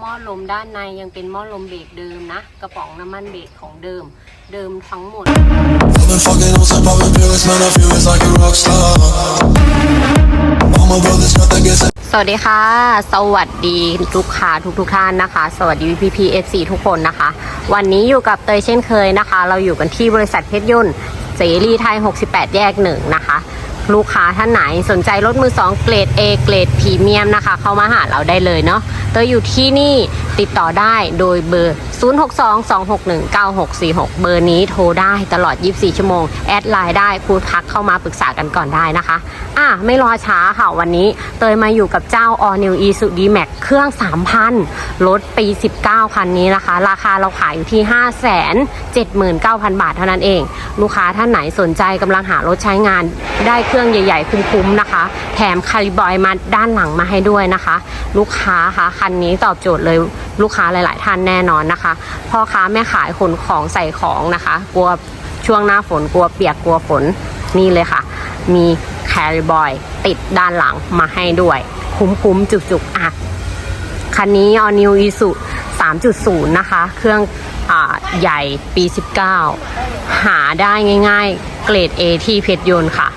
หม้อลมด้านในยังเป็นหม้อลมเบรกเดิมนะ กระป๋องน้ำมันเบรกของเดิม เดิมทั้งหมด สวัสดีค่ะ สวัสดีลูกค้าทุกทุกท่านนะคะ สวัสดีพีพีเอฟซีทุกคนนะคะ วันนี้อยู่กับเตยเช่นเคยนะคะ เราอยู่กันที่บริษัทเพชรยนต์เสรีไทย 68 แยกหนึ่งนะคะ ลูกค้าท่านไหนสนใจรถมือ 2 เกรด A เกรดพรีเมียมนะคะ เข้ามาหาเราได้เลยเนาะเตยอยู่ที่นี่ ติดต่อได้โดยเบอร์ 0622619646 เบอร์นี้โทรได้ตลอด 24 ชั่วโมง แอดไลน์ได้พูดทักเข้ามาปรึกษากันก่อนได้นะคะ อะ ไม่รอช้าค่ะ วันนี้เตยมาอยู่กับเจ้า All New Isuzu D-Max เครื่อง 3,000รถปี 19 คันนี้นะคะ ราคาเราขายอยู่ที่ 579,000 บาทเท่านั้นเอง ลูกค้าท่านไหนสนใจกำลังหารถใช้งานได้เครื่องใหญ่ๆ คุ้มๆนะคะ แถมคาริบอยมาด้านหลังมาให้ด้วยนะคะ ลูกค้าคะคันนี้ตอบโจทย์เลย ลูกค้าหลาย ๆ ท่านแน่นอนนะคะ พ่อค้าแม่ขายขนของใส่ของนะคะ กลัวช่วงหน้าฝนกลัวเปียกกลัวฝนนี่เลยค่ะ มีแคริบอยติดด้านหลังมาให้ด้วย คุ้มๆ จุกๆ อะ คันนี้ All New Isuzu 3.0 นะคะ เครื่องอใหญ่ปี 19 หาได้ง่าย ๆ เกรด A ที่เพชรยนต์ค่ะ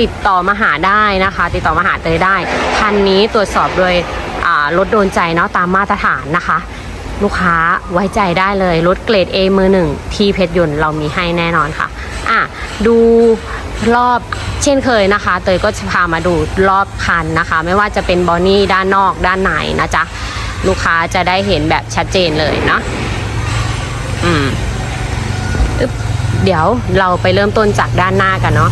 ติดต่อมาหาได้นะคะ ติดต่อมาหาเตยได้ คันนี้ตรวจสอบโดย รถโดนใจเนาะตามมาตรฐานนะคะ ลูกค้าไว้ใจได้เลยรถเกรด A มือหนึ่งที่เพชรยนต์เรามีให้แน่นอนค่ะอะดูรอบเช่นเคยนะคะ เตยก็จะพามาดูรอบคันนะคะ ไม่ว่าจะเป็นบอนี่ด้านนอกด้านในนะจ๊ะลูกค้าจะได้เห็นแบบชัดเจนเลยเนาะอืมเดี๋ยวเราไปเริ่มต้นจากด้านหน้ากันเนาะ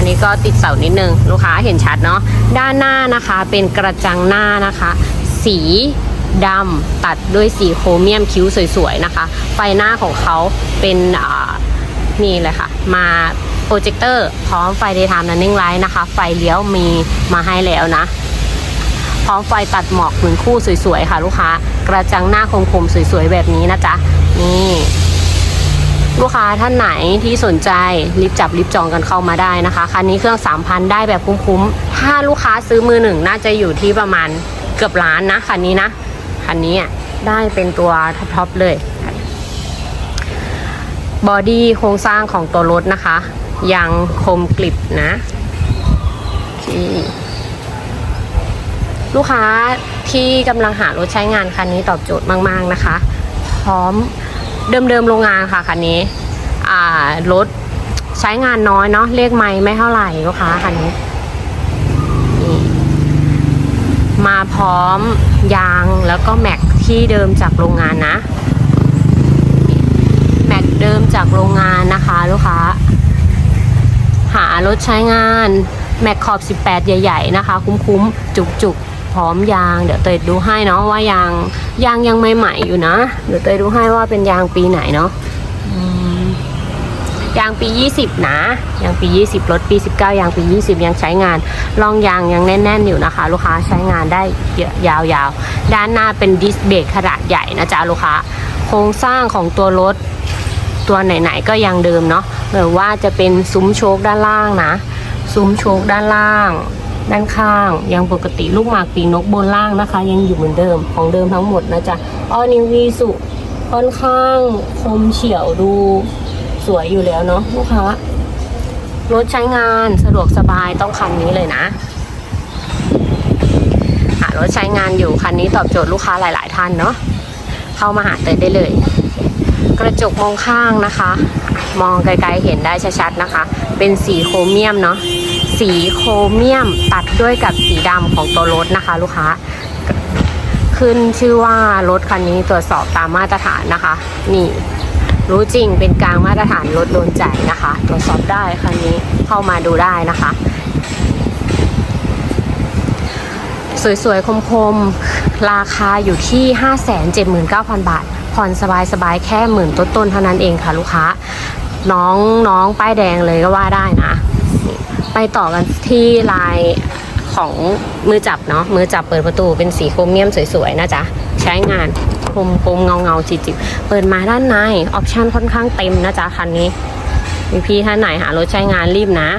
อันนี้ก็ติดเสานิดนึงลูกค้าเห็นชัดเนาะด้านหน้านะคะเป็นกระจังหน้านะคะ สีดำตัดด้วยสีโครเมียมคิ้วสวยๆนะคะ ไฟหน้าของเขาเป็นนี่เลยค่ะ มาโปรเจคเตอร์พร้อมไฟ daytime running light นะคะ ไฟเลี้ยวมีมาให้แล้วนะ พร้อมไฟตัดหมอกหนึ่งคู่สวยๆค่ะ ลูกค้ากระจังหน้าคมๆสวยๆแบบนี้นะจ๊ะนี่ ลูกค้าท่านไหนที่สนใจรีบจับรีบจองกันเข้ามาได้นะคะ คันนี้เครื่อง 3,000 ได้แบบคุ้มๆ ถ้าลูกค้าซื้อมือหนึ่งน่าจะอยู่ที่ประมาณเกือบล้านนะคันนี้นะ คันนี้ได้เป็นตัวท็อปๆเลยบอดี้โครงสร้างของตัวรถนะคะ ยังคมกริบนะลูกค้าที่กำลังหารถใช้งานคันนี้ตอบโจทย์มาก ๆ นะคะ พร้อม เดิมๆโรงงานค่ะคันนี้อ่ารถใช้งานน้อยเนาะเลขไม่ไม่เท่าไหร่ลูกค้าคันนี้มาพร้อมยางแล้วก็แม็กที่เดิมจากโรงงานนะ แม็กเดิมจากโรงงานนะคะลูกค้า หารถใช้งาน แม็กขอบ 18 ใหญ่ ๆ นะคะ คุ้มๆ จุกๆ พร้อมยาง เดี๋ยวเตยดูให้เนาะว่ายางยางยังใหม่ๆอยู่นะเดี๋ยวเตยดูให้ว่าเป็นยางปีไหนเนาะยางปี 20 นะ ยางปี 20รถปี 19 ยางปี 20 ยังใช้งานลองยางยังแน่น ๆ อยู่นะคะ ลูกค้าใช้งานได้เยอะยาวๆ ด้านหน้าเป็นดิสเบรกขนาดใหญ่นะจ๊ะลูกค้า โครงสร้างของตัวรถตัวไหน ๆ ก็ยังเดิมเนาะหรือว่าจะเป็นซุ้มโชคด้านล่างนะ ซุ้มโชคด้านล่าง ด้านข้างยังปกติลูกหมากปีนกบนล่างนะคะ ยังอยู่เหมือนเดิมของเดิมทั้งหมดนะจ๊ะออนิวีสุค่อนข้างคมเฉียวดูสวยอยู่แล้วเนาะลูกค้ารถใช้งานสะดวกสบายต้องคันนี้เลยนะหารถใช้งานอยู่คันนี้ตอบโจทย์ลูกค้าหลาย ๆ ท่านเนาะเข้ามาหาเตยได้เลย กระจกมองข้างนะคะ มองไกลๆเห็นได้ชัดๆนะคะ เป็นสีโครเมียมเนาะ สีโครเมียมตัดด้วยกับสีดำของตัวรถนะคะ ลูกค้า ขึ้นชื่อว่ารถคันนี้ตรวจสอบตามมาตรฐานนะคะ นี่ รู้จริงเป็นกลางมาตรฐานรถโดนใจนะคะ ตรวจสอบได้คันนี้เข้ามาดูได้นะคะ สวยๆ คมๆ ราคาอยู่ที่ 579,000 บาท ผ่อนสบายๆ แค่หมื่นต้นๆ เท่านั้นเองค่ะ ลูกค้า น้องน้องป้ายแดงเลยก็ว่าได้นะ ต่อกันที่ลายของมือจับเนาะมือจับเปิดประตูเป็นสีโครเมียมสวยๆนะจ๊ะ ใช้งานคมคมเงาเงาๆจิบๆเปิดมาด้านในออปชั่นค่อนข้างเต็มนะจ๊ะคันนี้มีพี่ท่านไหนหารถใช้งานรีบนะ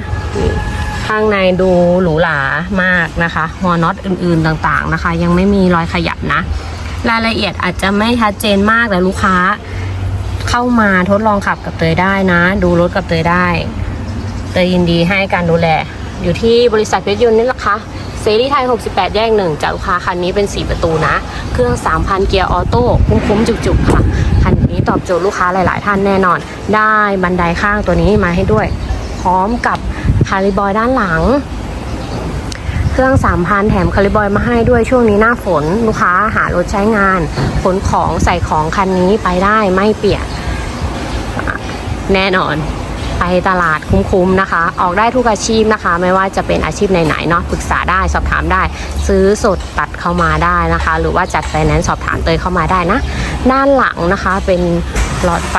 ข้างในดูหรูหรามากนะคะหัวน็อตอื่นๆต่างๆนะคะ ยังไม่มีรอยขยับนะ รายละเอียดอาจจะไม่ชัดเจนมากแต่ลูกค้า เข้ามาทดลองขับกับเตยได้นะ ดูรถกับเตยได้ เตยยินดีให้การดูแล อยู่ที่บริษัทเพชรยนต์นี่แหละคะเซรีไทย 68 แยกหนึ่งจากลูกค้าคันนี้เป็น 4 ประตูนะ เครื่อง 3,000 เกียร์ออโต้คุ้มๆ จุกๆ ค่ะ คันนี้ตอบโจทย์ลูกค้าหลาย ๆ ท่านแน่นอน ได้บันไดข้างตัวนี้มาให้ด้วย พร้อมกับคาริบอยด้านหลัง เครื่อง 3,000 แถมคาริบอยมาให้ด้วยช่วงนี้หน้าฝน ลูกค้าหารถใช้งาน ขนของใส่ของคันนี้ไปได้ไม่เปียกแน่นอน ไปตลาดคุ้มๆนะคะ ออกได้ทุกอาชีพนะคะ ไม่ว่าจะเป็นอาชีพไหนๆเนาะปรึกษาได้สอบถามได้ ซื้อสดตัดเข้ามาได้นะคะ หรือว่าจัดไฟแนนซ์สอบถามเตยเข้ามาได้นะ ด้านหลังนะคะเป็นหลอดไฟ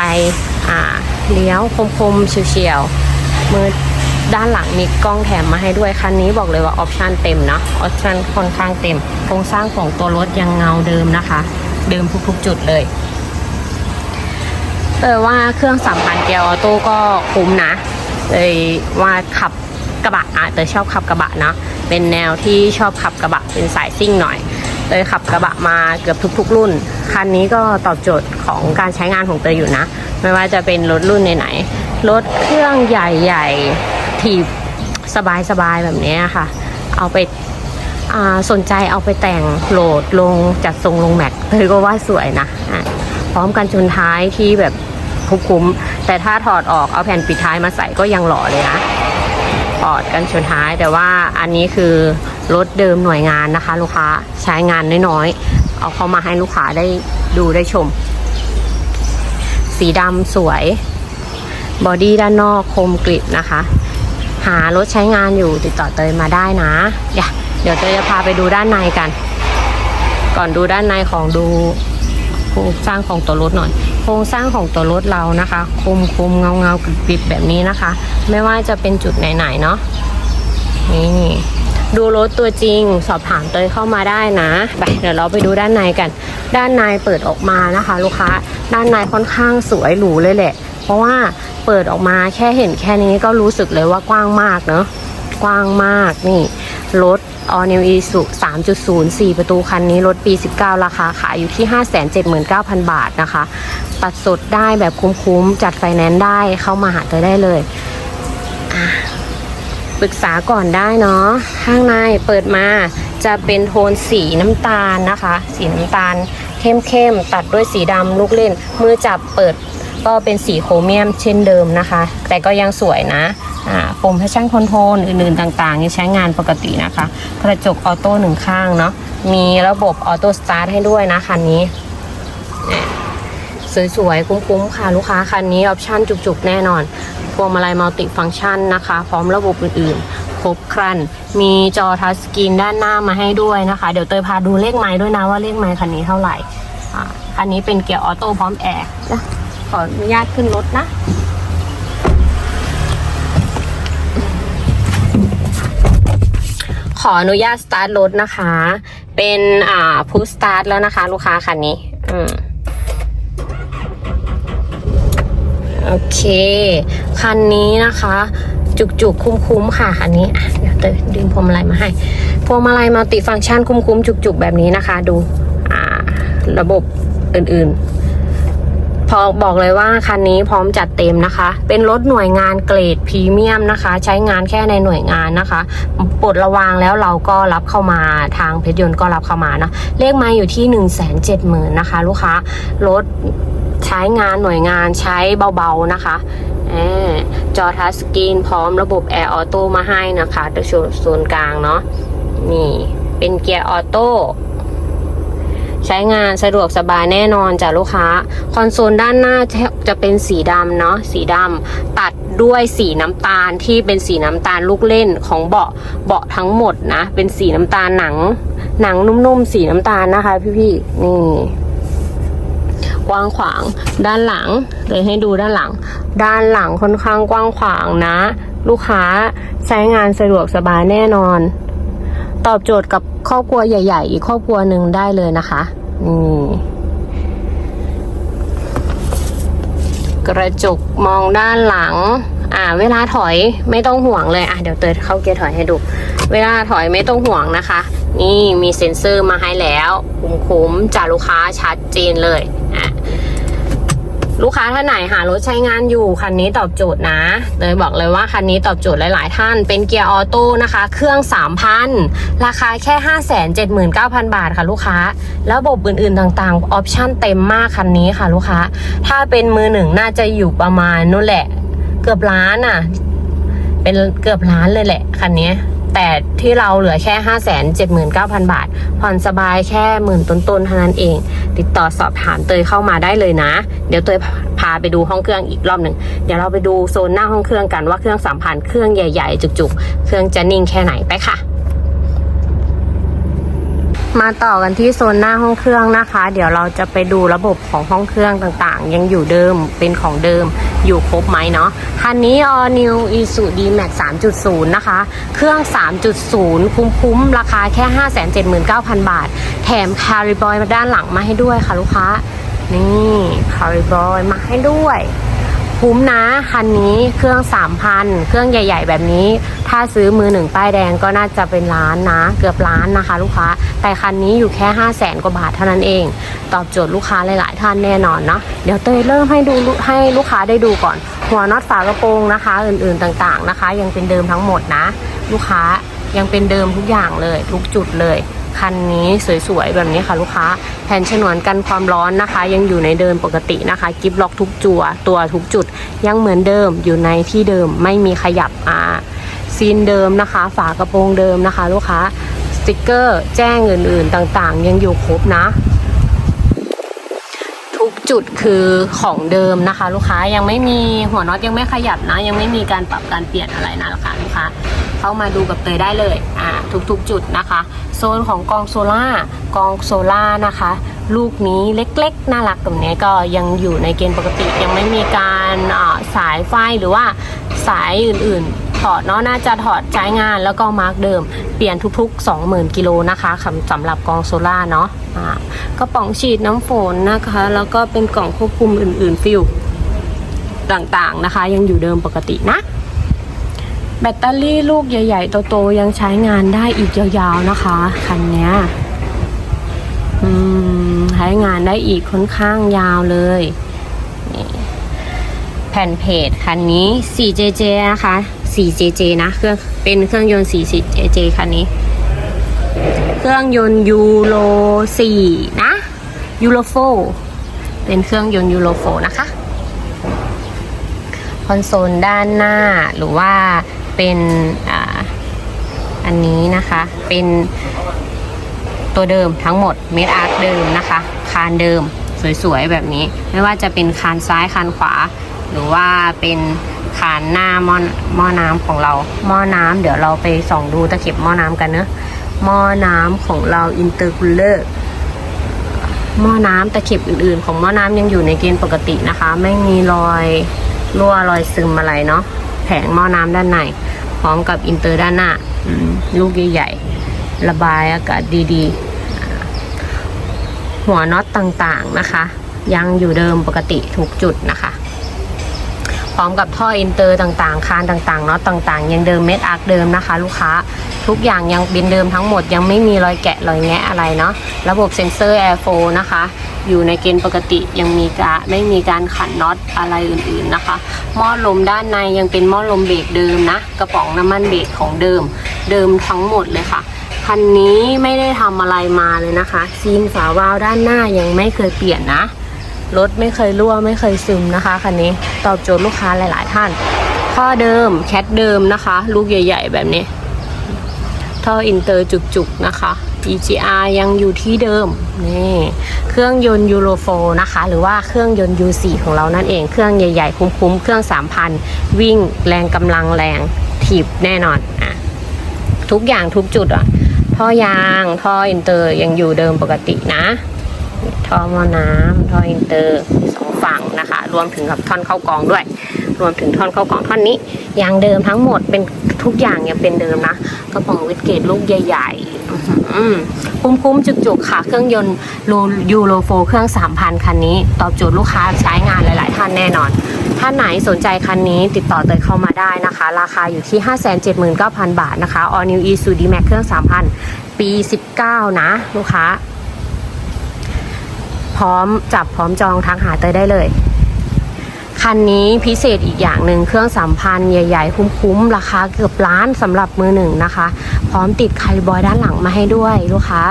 อ่าเลี้ยวคมๆเฉียวๆมือด้านหลังมีกล้องแถมมาให้ด้วยคันนี้บอกเลยว่าออปชันเต็มเนาะออปชันค่อนข้างเต็มโครงสร้างของตัวรถยังเงาเดิมนะคะ เดิมทุกๆจุดเลย เลยว่าเครื่องสามพันเกียร์ออโต้ก็คุ้มนะเลยว่าขับกระบะอะแต่ชอบขับกระบะนะเป็นแนวที่ชอบขับกระบะเป็นสายซิ่งหน่อยเลยขับกระบะมาเกือบทุกๆ รุ่น คันนี้ก็ตอบโจทย์ของการใช้งานของเตยอยู่นะ ไม่ว่าจะเป็นรถรุ่นไหนๆรถเครื่องใหญ่ๆถีบสบายๆแบบนี้ค่ะ เอาไปาสนใจเอาไปแต่งโหลดลงจัดทรงลงแม็กเธอก็ว่าสวยนะะพร้อมกันชนท้ายที่แบบ คุ้ม แต่ถ้าถอดออกเอาแผ่นปิดท้ายมาใส่ก็ยังหล่อเลยนะถอดกันชนท้ายแต่ว่าอันนี้คือรถเดิมหน่วยงานนะคะ ลูกค้าใช้งานน้อยๆ เอาเข้ามาให้ลูกค้าได้ดูได้ชม สีดำสวย บอดี้ด้านนอกคมกริบนะคะ หารถใช้งานอยู่ติดต่อเตยมาได้นะ เดี๋ยวเตยจะพาไปดูด้านในกัน ก่อนดูด้านในของดูโครงสร้างของตัวรถหน่อย โครงสร้างของตัวรถเรานะคะคมคมเงาเงากริบกริบแบบนี้นะคะ ไม่ว่าจะเป็นจุดไหนๆเนาะนี่ดูรถตัวจริงสอบถามเตยเข้ามาได้นะไปเดี๋ยวเราไปดูด้านในกัน ด้านในเปิดออกมานะคะ ลูกค้าด้านในค่อนข้างสวยหรูเลยแหละ เพราะว่าเปิดออกมาแค่เห็นแค่นี้ก็รู้สึกเลยว่ากว้างมากเนาะกว้างมากนี่ รถ All New Isuzu 3.0 4 ประตูคันนี้รถปี 19 ราคาขายอยู่ที่ 579,000 บาทนะคะ ตัดสดได้แบบคุ้มๆ จัดไฟแนนซ์ได้เข้ามาหาเธอได้เลยปรึกษาก่อนได้เนาะข้างในเปิดมาจะเป็นโทนสีน้ำตาลนะคะ สีน้ำตาลเข้มๆ ตัดด้วยสีดำลูกเล่น มือจับเปิดก็เป็นสีโครเมียมเช่นเดิมนะคะ แต่ก็ยังสวยนะ ปุ่มให้ช่างคอนโทรลอื่นๆต่างๆยังใช้งานปกตินะคะ กระจกออโต้หนึ่งข้างเนาะมีระบบออโต้สตาร์ทให้ด้วยนะคันนี้เสวยๆ คุ้มๆ ค่ะ ลูกค้าคันนี้ออปชั่นจุกๆ แน่นอนพวงมาลัยมัลติฟังก์ชันนะคะ พร้อมระบบอื่นๆ ครบครัน มีจอทัชสกรีนด้านหน้ามาให้ด้วยนะคะ เดี๋ยวเตยพาดูเลขไม้ด้วยนะว่าเลขไม้คันนี้เท่าไหร่อ่าคันนี้เป็นเกียร์ออโต้พร้อมแอร์นะขออนุญาตขึ้นรถนะ ขออนุญาตสตาร์ทรถนะคะ เป็นอ่าพุชสตาร์ทแล้วนะคะ ลูกค้าคันนี้ อืมโอเค คันนี้นะคะ จุกๆ คุ้มๆ ค่ะ คันนี้เดี๋ยวเตยดึงพวงมาลัยมาให้ พวงมาลัยมัลติฟังก์ชันคุ้มๆ จุกๆ แบบนี้นะคะ ดู อ่า ระบบอื่นๆ พอบอกเลยว่าคันนี้พร้อมจัดเต็มนะคะ เป็นรถหน่วยงานเกรดพรีเมียมนะคะ ใช้งานแค่ในหน่วยงานนะคะปลดระวางแล้วเราก็รับเข้ามาทางเพชรยนต์ก็รับเข้ามานะเลขมาอยู่ที่1นึ่งแสนเจ็ดหมื่นนะคะ ลูกค้ารถใช้งานหน่วยงานใช้เบาๆนะคะแอจอทัชสกรีนพร้อมระบบแอร์ออโต้มาให้นะคะตัวโซนกลางเนาะนี่เป็นเกียร์ออโต้ ใช้งานสะดวกสบายแน่นอนจ้ะลูกค้า คอนโซลด้านหน้าจะจะเป็นสีดำเนาะสีดำตัดด้วยสีน้ำตาลที่เป็นสีน้ำตาลลูกเล่นของเบาะเบาะทั้งหมดนะ เป็นสีน้ำตาลหนัง หนังนุ่มๆสีน้ำตาลนะคะ พี่ๆนี่กว้างขวางด้านหลังเลยให้ดูด้านหลัง ด้านหลังค่อนข้างกว้างขวางนะ ลูกค้าใช้งานสะดวกสบายแน่นอน ตอบโจทย์กับครอบครัวใหญ่ ๆ อีกครอบครัวหนึ่งได้เลยนะคะนี่กระจกมองด้านหลัง อ่า เวลาถอยไม่ต้องห่วงเลยอะเดี๋ยวเตยเข้าเกียร์ถอยให้ดู เวลาถอยไม่ต้องห่วงนะคะ นี่มีเซ็นเซอร์มาให้แล้วคุ้มๆจากลูกค้าชัดเจนเลยอะ ลูกค้าท่านไหนหารถใช้งานอยู่คันนี้ตอบโจทย์นะเลยบอกเลยว่าคันนี้ตอบโจทย์หลาย ๆ ท่าน เป็นเกียร์ออโต้นะคะ เครื่อง 3,000 ราคาแค่ 579,000 บาทค่ะลูกค้าแล้วระบบอื่น ๆ ต่าง ๆ ออปชั่นเต็มมากคันนี้ค่ะลูกค้า ถ้าเป็นมือหนึ่งน่าจะอยู่ประมาณนู่นแหละ เกือบล้านอะ เป็นเกือบล้านเลยแหละคันนี้ แต่ที่เราเหลือแค่5 7 9 0 0 0 บาท ผ่อนสบายแค่หมื่นต้นๆเท่านั้นเอง ติดต่อสอบถามเตยเข้ามาได้เลยนะ เดี๋ยวเตยพาไปดูห้องเครื่องอีกรอบหนึ่งเดี๋ยวเราไปดูโซนหน้าห้องเครื่องกันว่าเครื่องสามพันเครื่องใหญ่ ๆ จุกๆ เครื่องจะนิ่งแค่ไหนไปค่ะ มาต่อกันที่โซนหน้าห้องเครื่องนะคะ เดี๋ยวเราจะไปดูระบบของห้องเครื่องต่างๆ ยังอยู่เดิมเป็นของเดิมอยู่ครบไหมเนาะคันนี้ All New Isuzu D-Max 3.0 นะคะ เครื่อง 3.0 คุ้มๆ ราคาแค่ 579,000 บาท แถมคาริบอยมาด้านหลังมาให้ด้วยค่ะลูกค้า นี่คาริบอยมาให้ด้วย คุ้มนะ คันนี้เครื่อง 3,000 เครื่องใหญ่ ๆ แบบนี้ ถ้าซื้อมือหนึ่งป้ายแดงก็น่าจะเป็นล้านนะ เกือบล้านนะคะ ลูกค้า แต่คันนี้อยู่แค่ 5 0 0แสนกว่าบาทเท่านั้นเอง ตอบโจทย์ลูกค้าหลายๆท่านแน่นอนเนาะเดี๋ยวเตยเริ่มให้ดูให้ลูกค้าได้ดูก่อน หัวน็อตฝากระโปรงนะคะ อื่นๆต่างๆนะคะ ยังเป็นเดิมทั้งหมดนะ ลูกค้ายังเป็นเดิมทุกอย่างเลย ทุกจุดเลย คันนี้สวยๆแบบนี้ค่ะลูกค้าแผ่นฉนวนกันความร้อนนะคะ ยังอยู่ในเดิมปกตินะคะกิฟล็อกทุกจัวตัวทุกจุดยังเหมือนเดิมอยู่ในที่เดิมไม่มีขยับอ่าซีนเดิมนะคะ ฝากระโปรงเดิมนะคะ ลูกค้าสติกเกอร์แจ้งอื่นๆต่างๆ ยังอยู่ครบนะ กจุดคือของเดิมนะคะ ลูกค้ายังไม่มีหัวน็อตยังไม่ขยับนะ ยังไม่มีการปรับการเปลี่ยนอะไรนะลูกค้าลูกค้าเข้ามาดูกับเตยได้เลยอ่าทุกๆ จุดนะคะ โซนของกองโซล่ากองโซล่านะคะ ลูกนี้เล็กๆ น่ารักตรงนี้ก็ยังอยู่ในเกณฑ์ปกติยังไม่มีการสายไฟหรือว่าสายอื่นๆ ถอดเนาะน่าจะถอดใช้งานแล้วก็มาร์กเดิม เปลี่ยนทุกๆ 20,000กิโลนะคะสำหรับกองโซล่าเนาะอ่ากระป๋องฉีดน้ำฝนนะคะ แล้วก็เป็นกล่องควบคุมอื่น ๆ ฟิลต่างๆนะคะ ยังอยู่เดิมปกตินะแบตเตอรี่ลูกใหญ่ๆโตๆยังใช้งานได้อีกยาวๆนะคะ คันนี้ใช้งานได้อีกค่อนข้างยาวเลยแผ่นเพจคันนี้ 4JJ นะคะ 4JJ นะเครื่องเป็นเครื่องยนต์ 4JJ คันนี้ เครื่องยนต์ยูโร4นะยูโรโฟเป็นเครื่องยนต์ยูโรโฟนะคะ คอนโซลด้านหน้าหรือว่าเป็นออันนี้นะคะ เป็นตัวเดิมทั้งหมดเมดอาร์คเดิมนะคะ คานเดิมสวยๆแบบนี้ ไม่ว่าจะเป็นคานซ้ายคานขวา หรือว่าเป็น คานหน้าหม้อหม้อน้ำของเรา หม้อน้ำเดี๋ยวเราไปส่องดูตะเข็บหม้อน้ำกันเนอะหม้อน้ำของเราอินเตอร์คูลเลอร์หม้อน้ำตะเข็บอื่นๆ ของหม้อน้ำยังอยู่ในเกณฑ์ปกตินะคะ ไม่มีรอยรั่วรอยซึมอะไรเนาะแผงหม้อน้ำด้านในพร้อมกับอินเตอร์ด้านหน้าลูกใหญ่ๆระบายอากาศดีๆ หัวน็อตต่างๆนะคะ ยังอยู่เดิมปกติทุกจุดนะคะ พร้อมกับท่ออินเตอร์ต่างๆ คานต่างๆเนาะต่างๆ ยังเดิมเม็ดอาร์คเดิมนะคะ ลูกค้าทุกอย่างยังเป็นเดิมทั้งหมดยังไม่มีรอยแกะรอยแงะอะไรเนาะระบบเซ็นเซอร์แอร์โฟนะคะ อยู่ในเกณฑ์ปกติยังมีกะไม่มีการขันน็อตอะไรอื่นๆนะคะ หม้อลมด้านในยังเป็นหม้อลมเบรกเดิมนะ กระป๋องน้ำมันเบรกของเดิม เดิมทั้งหมดเลยค่ะคันนี้ไม่ได้ทำอะไรมาเลยนะคะซีนฝาวาล์วด้านหน้ายังไม่เคยเปลี่ยนนะ รถไม่เคยรั่วไม่เคยซึมนะคะคันนี้ตอบโจทย์ลูกค้าหลาย ๆ ท่านท่อเดิมแคทเดิมนะคะ ลูกใหญ่ ๆ แบบนี้ ท่ออินเตอร์จุก ๆ นะคะ EGR ยังอยู่ที่เดิมนี่เครื่องยนต์ยูโรโฟนะคะ หรือว่าเครื่องยนต์ U4 ของเรานั่นเองเครื่องใหญ่ ๆ คุ้ม ๆ เครื่อง 3,000 วิ่งแรงกำลังแรงถีบแน่นอนอะทุกอย่างทุกจุดอะท่อยางท่ออินเตอร์ยังอยู่เดิมปกตินะ ท่อมอน้ำท่ออินเตอร์สองฝั่งนะคะ รวมถึงกับท่อนเข้ากองด้วย รวมถึงท่อนเข้ากองท่อนนี้อย่างเดิมทั้งหมดเป็นทุกอย่างยังเป็นเดิมนะกระป๋องวิดเกตลูกใหญ่ๆคุ้มๆจุกๆค่ะ เครื่องยนต์ยูโรโฟเครื่อง 3,000 คันนี้ ตอบโจทย์ลูกค้าใช้งานหลาย ๆ ท่านแน่นอนท่านไหนสนใจคันนี้ติดต่อเตยเข้ามาได้นะคะ ราคาอยู่ที่ 579,000 บาทนะคะ All New Isuzu D-Max เครื่อง 3,000 ปี 19 นะ ลูกค้า พร้อมจับพร้อมจองทักหาเตยได้เลย คันนี้พิเศษอีกอย่างหนึ่งเครื่องสามพันธ์ใหญ่ๆ คุ้มๆ ราคาเกือบล้านสำหรับมือหนึ่งนะคะ พร้อมติดไคบอยด้านหลังมาให้ด้วยลูกค้า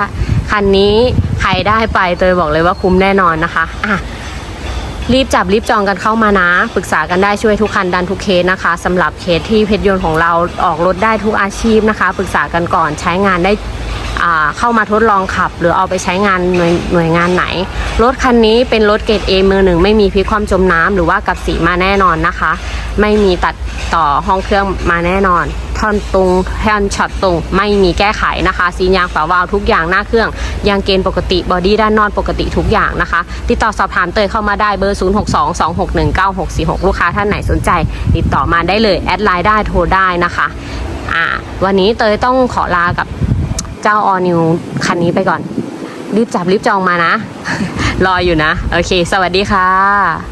คันนี้ใครได้ไปเตยบอกเลยว่าคุ้มแน่นอนนะคะอะรีบจับรีบจองกันเข้ามานะ ปรึกษากันได้ช่วยทุกคันดันทุกเคสนะคะสำหรับเคสที่เพชรยนต์ของเราออกรถได้ทุกอาชีพนะคะ ปรึกษากันก่อนใช้งานได้ เข้ามาทดลองขับ หรือเอาไปใช้งานหน่วยหน่วยงานไหน รถคันนี้เป็นรถเกรด A มือหนึ่งไม่มีพลิกความจมน้ำหรือว่ากับสีมาแน่นอนนะคะ ไม่มีตัดต่อห้องเครื่องมาแน่นอนท่อนตุงท่อนช็อตตุงไม่มีแก้ไขนะคะ ซีนยางฝาวาล์วทุกอย่างหน้าเครื่อง ยางเกณฑ์ปกติบอดี้ด้านนอกปกติทุกอย่างนะคะ ติดต่อสอบถามเตยเข้ามาได้เบอร์ 0622619646 ลูกค้าท่านไหนสนใจ ติดต่อมาได้เลย แอดไลน์ได้โทรได้นะคะอ่าวันนี้เตยต้องขอลากับ เจ้าออนิวคันนี้ไปก่อน รีบจับรีบจองมานะ รออยู่นะ โอเค สวัสดีค่ะ